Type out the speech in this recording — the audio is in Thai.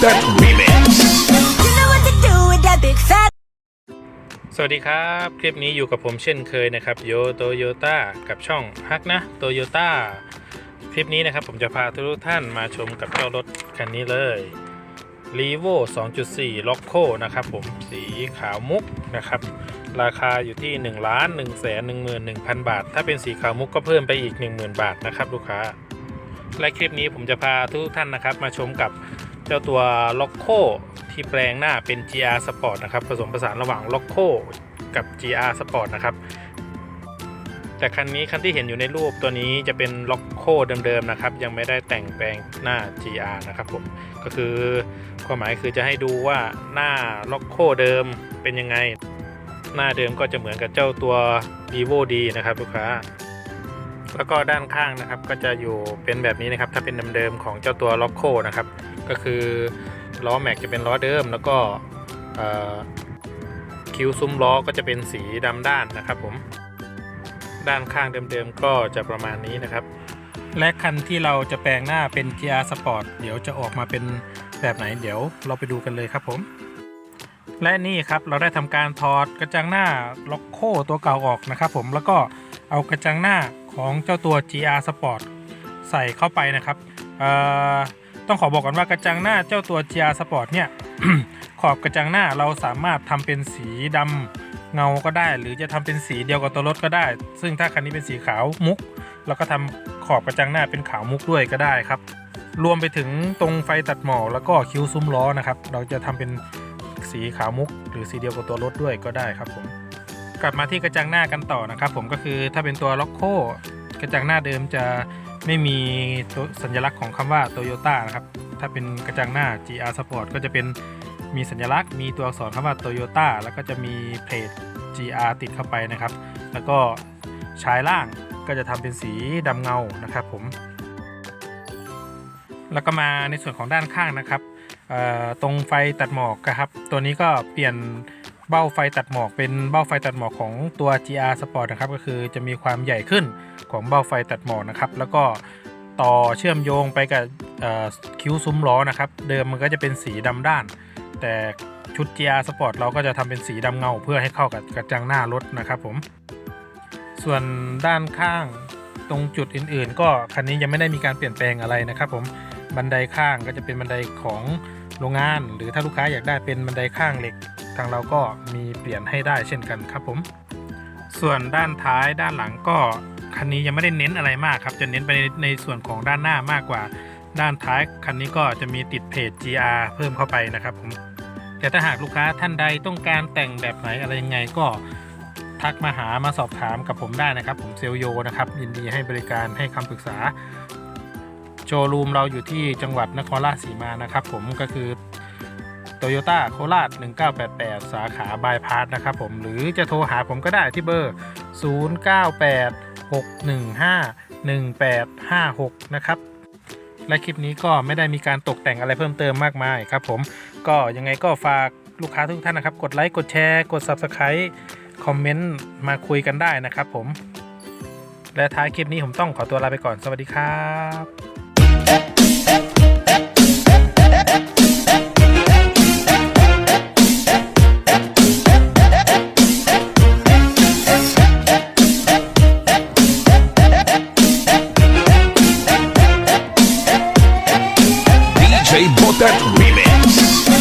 that remix. You know what to do with that big fat สวัสดีครับ คลิปนี้อยู่กับผมเช่นเคยนะครับโยโตโยต้ากับช่องฮักนะโตโยต้าคลิปนี้นะครับผมจะพาทุกท่านมาชมกับเจ้ารถคันนี้เลย r e v o 2.4 l o c o นะครับผมสีขาวมุกนะครับ ราคาอยู่ที่ 1 1 1 1 1 0 0 0 บาท ถ้าเป็นสีขาวมุกก็เพิ่มไปอีก 10,000 บาทนะครับลูกค้า และคลิปนี้ผมจะพาทุกท่านนะครับมาชมกับ เจ้าตัว l o c o ที่แปลงหน้าเป็น GR Sport นะครับ ผสมผสานระหว่าง l o c o กับ GR Sport นะครับ แต่คันนี้คันที่เห็นอยู่ในรูปตัวนี้จะเป็น l o c o เดิมๆนะครับ ยังไม่ได้แต่งแปลงหน้า GR นะครับผม ก็คือความหมายคือจะให้ดูว่าหน้า l o c o เดิมเป็นยังไง หน้าเดิมก็จะเหมือนกับเจ้าตัว vivo D นะครับลูกค้า แล้วก็ด้านข้างนะครับก็จะอยู่เป็นแบบนี้นะครับ ถ้าเป็นเดิมๆของเจ้าตัว l o c o นะครับ ก็คือล้อแม็กจะเป็นล้อเดิม แล้วก็คิ้วซุ้มล้อก็จะเป็นสีดำด้านนะครับผม ด้านข้างเดิมๆก็จะประมาณนี้นะครับ และคันที่เราจะแปลงหน้าเป็น GR Sport เดี๋ยวจะออกมาเป็นแบบไหนเดี๋ยวเราไปดูกันเลยครับผมและนี่ครับเราได้ทำการถอดกระจังหน้าล็อกโคตัวเก่าออกนะครับผมแล้วก็เอากระจังหน้า ของเจ้าตัว GR Sport ใส่เข้าไปนะครับต้องขอบอกก่อนว่ากระจังหน้าเจ้าตัว GR Sport เนี่ยขอบกระจังหน้าเราสามารถทำเป็นสีดำเงาก็ได้ หรือจะทำเป็นสีเดียวกับตัวรถก็ได้ ซึ่งถ้าคันนี้เป็นสีขาวมุกเราก็ทำขอบกระจังหน้าเป็นขาวมุกด้วยก็ได้ครับ รวมไปถึงตรงไฟตัดหมอกแล้วก็คิ้วซุ้มล้อนะครับ เราจะทำเป็นสีขาวมุก หรือสีเดียวกับตัวรถด้วยก็ได้ครับผม กลับมาที่กระจังหน้ากันต่อนะครับผมก็คือถ้าเป็นตัวล็อกโคกระจังหน้าเดิมจะไม่มีตัวสัญลักษณ์ของคำว่าโตโยต้านะครับถ้าเป็นกระจังหน้า GR Sport ก็จะเป็นมีสัญลักษณ์มีตัวอักษรคำว่าโตโยต้าแล้วก็จะมีเพลท GR ติดเข้าไปนะครับ แล้วก็ชายล่างก็จะทำเป็นสีดำเงานะครับผม แล้วก็มาในส่วนของด้านข้างนะครับตรงไฟตัดหมอกนะครับตัวนี้ก็เปลี่ยน เบ้าไฟตัดหมอกเป็นเบ้าไฟตัดหมอกของตัว GR Sport นะครับก็คือจะมีความใหญ่ขึ้นของเบ้าไฟตัดหมอกนะครับแล้วก็ต่อเชื่อมโยงไปกับคิ้วซุ้มล้อนะครับเดิมมันก็จะเป็นสีดำด้าน แต่ชุด GR Sport เราก็จะทำเป็นสีดำเงาเพื่อให้เข้ากับกระจังหน้ารถนะครับผมส่วนด้านข้างตรงจุดอื่น ๆ ก็คันนี้ยังไม่ได้มีการเปลี่ยนแปลงอะไรนะครับผมบันไดข้างก็จะเป็นบันไดของโรงงาน หรือถ้าลูกค้าอยากได้เป็นบันไดข้างเหล็ก ทางเราก็มีเปลี่ยนให้ได้เช่นกันครับผม ส่วนด้านท้ายด้านหลังก็คันนี้ยังไม่ได้เน้นอะไรมากครับ จะเน้นไปในในส่วนของด้านหน้ามากกว่า ด้านท้ายคันนี้ก็จะมีติดเพจ GR เพิ่มเข้าไปนะครับผมแต่ถ้าหากลูกค้าท่านใดต้องการแต่งแบบไหนอะไรยังไงก็ทักมาหามาสอบถามกับผมได้นะครับ ผมเซลโยนะครับยินดีให้บริการให้คำปรึกษา โชว์รูมเราอยู่ที่จังหวัดนครราชสีมานะครับ ผมก็คือ โตโยต้าโคราช 1988 สาขาบายพาสนะครับผม หรือจะโทรหาผมก็ได้ที่เบอร์ 0986151856 นะครับ และคลิปนี้ก็ไม่ได้มีการตกแต่งอะไรเพิ่มเติมมากมายครับผม ก็ยังไงก็ฝากลูกค้าทุกท่านนะครับ กดไลค์ กดแชร์ กด Subscribe คอมเมนต์มาคุยกันได้นะครับผม และท้ายคลิปนี้ผมต้องขอตัวลาไปก่อน สวัสดีครับ that remix.